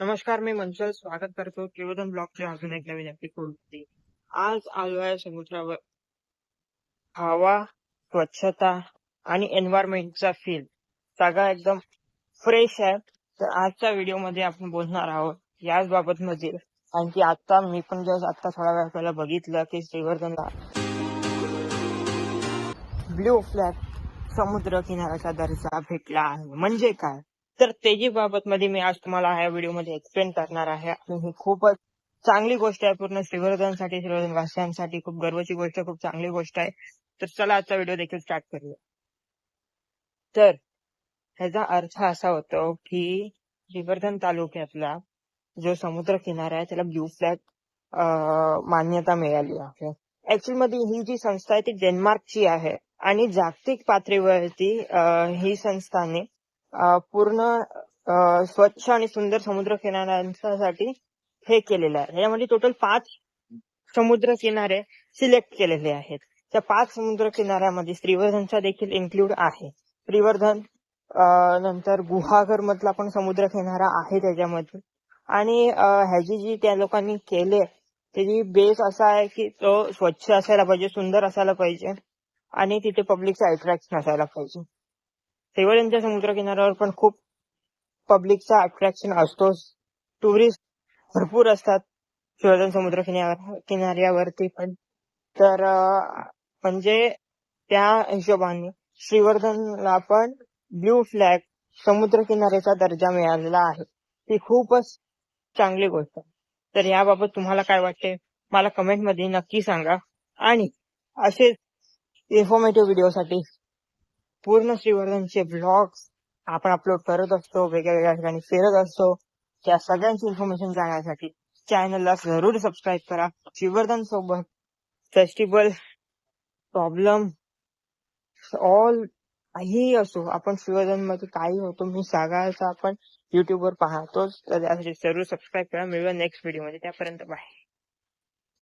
नमस्कार मी मंचल स्वागत करतो केवदन ब्लॉगचे अजून एक नवीन एपिसोड आज आलो आहे समुद्रावर. हवा स्वच्छता आणि एन्व्हायरमेंटचा फील सगळा एकदम फ्रेश आहे. तर आजच्या व्हिडिओमध्ये आपण बोलणार आहोत याच बाबत मधील. कारण की आता मी पण जस्ट आता थोडा वेळ पहिला बघितलं की श्रीवर्धनला ब्ल्यू फ्लॅग समुद्र किनाऱ्याचा दर्जा भेटला आहे. म्हणजे काय? तर तेजी बाबत मध्ये मी आज तुम्हाला ह्या व्हिडिओमध्ये एक्सप्लेन करणार आहे. आणि ही खूपच चांगली गोष्ट आहे. पूर्ण श्रीवर्धनसाठी श्रीवर्धन वासियांसाठी खूप गर्वाची गोष्ट खूप चांगली गोष्ट आहे. तर चला आजचा व्हिडिओ देखील स्टार्ट करूया. तर ह्याचा अर्थ असा होतो की श्रीवर्धन तालुक्यातला जो समुद्र किनारा आहे त्याला ब्ल्यू फ्लॅग मान्यता मिळाली आहे. ऍक्च्युअली मध्ये ही जी संस्था आहे ती डेन्मार्कची आहे. आणि जागतिक पातळीवरती ही संस्थाने पूर्ण स्वच्छ आणि सुंदर समुद्र किनाऱ्यांसाठी हे केलेलं आहे. यामध्ये टोटल पाच समुद्र किनारे सिलेक्ट केलेले आहेत. त्या पाच समुद्र किनाऱ्यामध्ये श्रीवर्धनचा देखील इन्क्लूड आहे. श्रीवर्धन नंतर गुहागर मधला पण समुद्र किनारा आहे त्याच्यामध्ये. आणि ह्याची जी त्या लोकांनी केले त्याची बेस असा आहे की तो स्वच्छ असायला पाहिजे सुंदर असायला पाहिजे आणि तिथे पब्लिकचा अट्रॅक्शन असायला पाहिजे. श्रीवर्धनच्या समुद्र किनाऱ्यावर पण खूप पब्लिकचा अट्रॅक्शन असतोच. टुरिस्ट भरपूर असतात श्रीवर्धन समुद्र किनाऱ्यावर किनाऱ्यावरती पण. तर म्हणजे त्या हिशोबाने श्रीवर्धनला पण ब्ल्यू फ्लॅग समुद्र किनाऱ्याचा दर्जा मिळालेला आहे. ती खूपच चांगली गोष्ट तर याबाबत तुम्हाला काय वाटते? मला कमेंटमध्ये नक्की सांगा. आणि असेच इन्फॉर्मेटिव्ह व्हिडिओसाठी पूर्ण श्रीवर्धनचे ब्लॉग्स आपण अपलोड करत असतो वेगळ्या वेगळ्या ठिकाणी फिरत असतो. त्या सगळ्यांची इन्फॉर्मेशन जाण्यासाठी चॅनलला जरूर सबस्क्राईब करा. श्रीवर्धन सोबत फेस्टिवल प्रॉब्लेम ऑल काहीही असो आपण श्रीवर्धनमध्ये काही होतो मी सगळ्याचा आपण युट्यूबवर पाहतोच. तर त्यासाठी जरूर सबस्क्राईब करा. मिळूया नेक्स्ट व्हिडिओमध्ये. त्यापर्यंत बाय